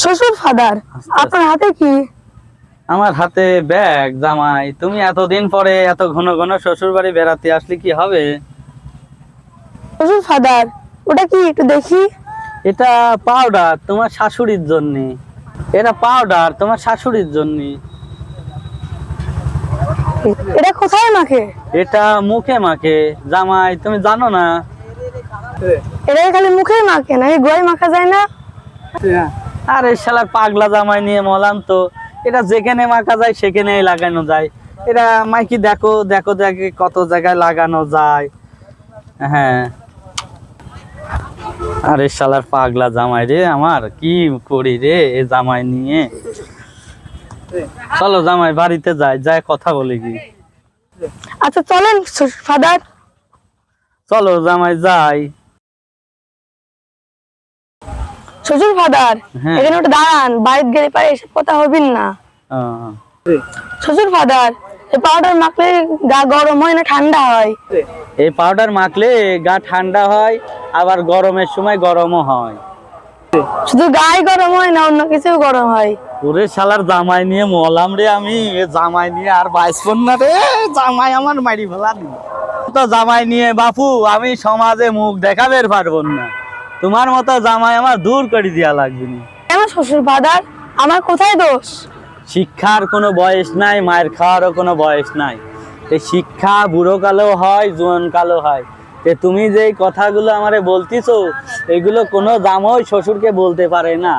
শ্বশুর ফাদার আপনার হাতে কি? আমার হাতে ব্যাগ জামাই। তুমি এতদিন পরে এত ঘন ঘন শ্বশুর বাড়ি বেড়াতে আসলে কি হবে? শ্বশুর ফাদার ওটা কি একটু দেখি? এটা পাউডার তোমার শাশুড়ির জন্য। এটা পাউডার তোমার শাশুড়ির জন্য। এটা কোথায় মাখে? এটা মুখে মাখে। জামাই তুমি জানো না? এটা খালি মুখেই মাখে না গোয় মাখা যায় না? আরে শালার পাগলা জামাই নিয়ে মলাম তো। এটা যেখানে মাখা যায় সেখানেই লাগানো যায়। এটা মাইকি দেখো দেখো দেখে কত জায়গায় লাগানো যায়। হ্যাঁ। আরে শালার পাগলা জামাই রে আমার কি করি রে এ জামাই নিয়ে? চলো জামাই বাড়িতে যাই যাই কথা বলি কি। আচ্ছা চলেন ফাদার। চলো জামাই যাই। শ্বশুর ফাদার হ্যাঁ। এখানে ওটা দাঁড়ান বাড়িতে গেলে পারে এসব কথা হবেন না। শ্বশুর ফাদার এই পাউডার মাখলে গা গরম হয় না ঠান্ডা হয়? এই পাউডার মাখলে গা ঠান্ডা হয় আবার গরমের সময় গরমও হয়। শুধু গায়ে গরম হয় না অন্য কিছু গরম হয়? ওরে শালার জামাই নিয়ে মলাম রে আমি এ জামাই নিয়ে আর বাইসপন না রে জামাই আমার মারি ফেলা তো জামাই নিয়ে বাপু আমি সমাজে মুখ দেখাবে পারব না। তোমার মতো জামাই আমার দূর করে দিয়া লাগবে না। কেন শ্বশুর ফাদার আমার কোথায় দোষ? শিক্ষার কোনো বয়স নাই মায়ের খাওয়ারও কোনো বয়স নাই। এই শিক্ষা বুড়ো কালো হয় জোয়ান কালো হয়। তে তুমি যে কথাগুলো আমারে বলতিছো এগুলো কোনো জামাই শ্বশুরকে বলতে পারে না।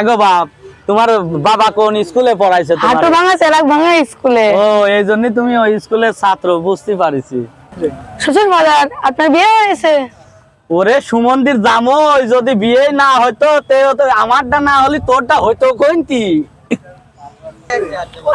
এগো বাপ তোমার বাবা কোন স্কুলে পড়াইছে হাঁটু ভাঙা চেরাক ভাঙা স্কুলে। ও এই জন্য তুমি ওই স্কুলের ছাত্র বুঝতে পারিছি। শ্বশুর ফাদার আপনার বিয়ে হয়েছে? ওরে সুমন্দির জামই যদি বিয়ে না হইতো তে আমারটা না হলে তোরটা হইতো কোনটি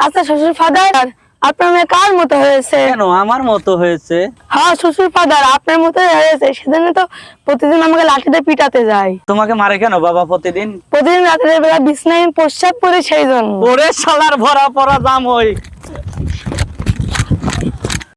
আচ্ছা শ্বশুর ফাদার আপনার মেয়ে কার মতো হয়েছে? কেন আমার মতো হয়েছে? হ্যাঁ শ্বশুর ফাদার আপনার মতো হয়েছে। সেজন্য তো প্রতিদিন আমাকে লাঠিতে পিটাতে যায়। তোমাকে মারে কেন বাবা প্রতিদিন? প্রতিদিন রাতের বেলা বিছনায় প্রস্রাব করে সেই জন্য। ওরে শালার ভরা পড়া জাম ওই